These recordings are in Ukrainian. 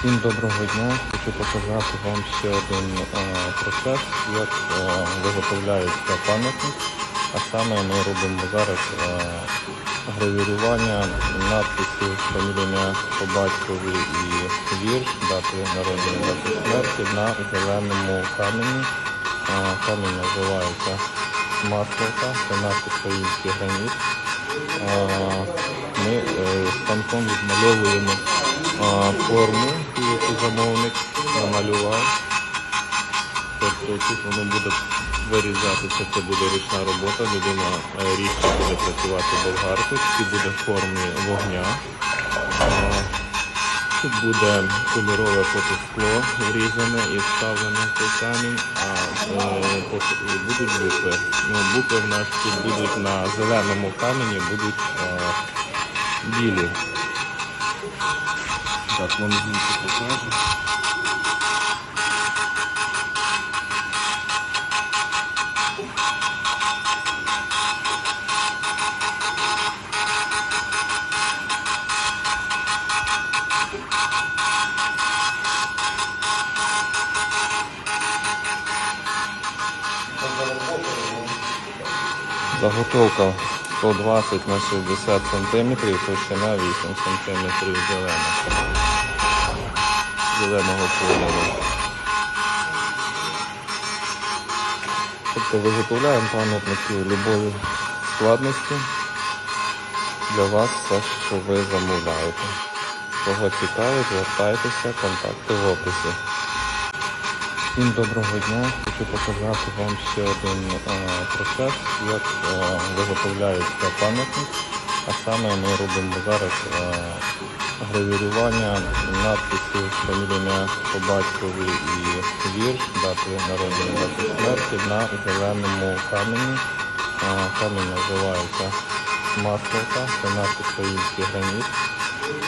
Всім доброго дня. Хочу показати вам ще один е, процес, як е, виготовляється пам'ятник. А саме ми робимо зараз е, гравірування надписів фамілія по батькові і вірш, дати народження дати смерті на зеленому камені. Е, камінь називається масловка, це наш український граніт. Е, Ми е, станком відмальовуємо е, форму, яку замовник намалював. Тобто тут воно буде вирізатися, це буде ручна робота, людина е, річно буде працювати болгаркою, і буде в формі вогня. Е, Тут буде кольорове фотоскло врізане і вставлене в цей камінь, а е, будуть букви. Ну, букви в нас тут будуть на зеленому камені, будуть е, білі. Так, вам звідси покажу. Заготовка 120 на 60 см, товщина 8 см зелена. Зеленого кольору. Тобто виготовляємо пам'ятники любої складності. Для вас все, що ви замовляєте. Кого цікавить, звертайтеся, контакти в описі. Всім доброго дня. Хочу показати вам ще один е, процес, як е, виготовляється пам'ятник. А саме ми робимо зараз е, гравірування надписів фамілія по батькові і вірш, дати народження дати смерті на зеленому камені. Е, Камінь називається масловка, це наш український граніт.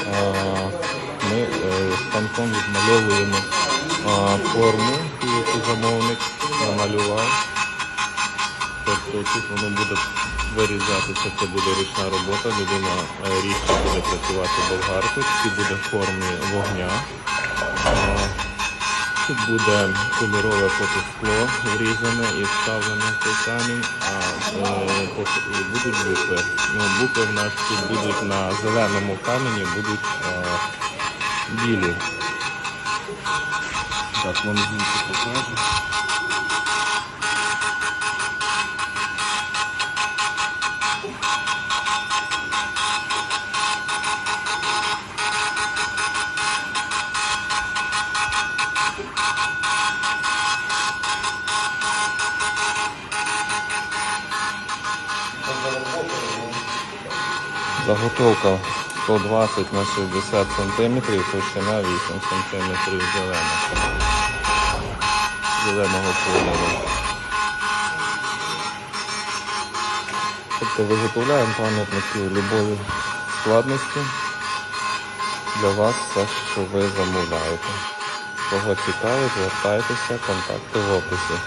Е, Ми е, станком відмальовуємо форму, яку замовник намалював. Тобто тут воно буде вирізатися, це буде ручна робота, людина е, річно буде працювати болгаркою, і буде в формі вогня. Тут буде кольорове фотоскло врізане і вставлене в цей камінь, а е, будуть букви. Ну, букви в нас тут будуть на зеленому камені, будуть е, білі. Сейчас вам Димка покажет. Заготовка 120 на 60 см, товщина 8 см зелена. Зеленого кольору. Тобто виготовляємо пам'ятники любої складності. Для вас все, що ви замовляєте. Кого цікавить, звертайтеся, контакти в описі.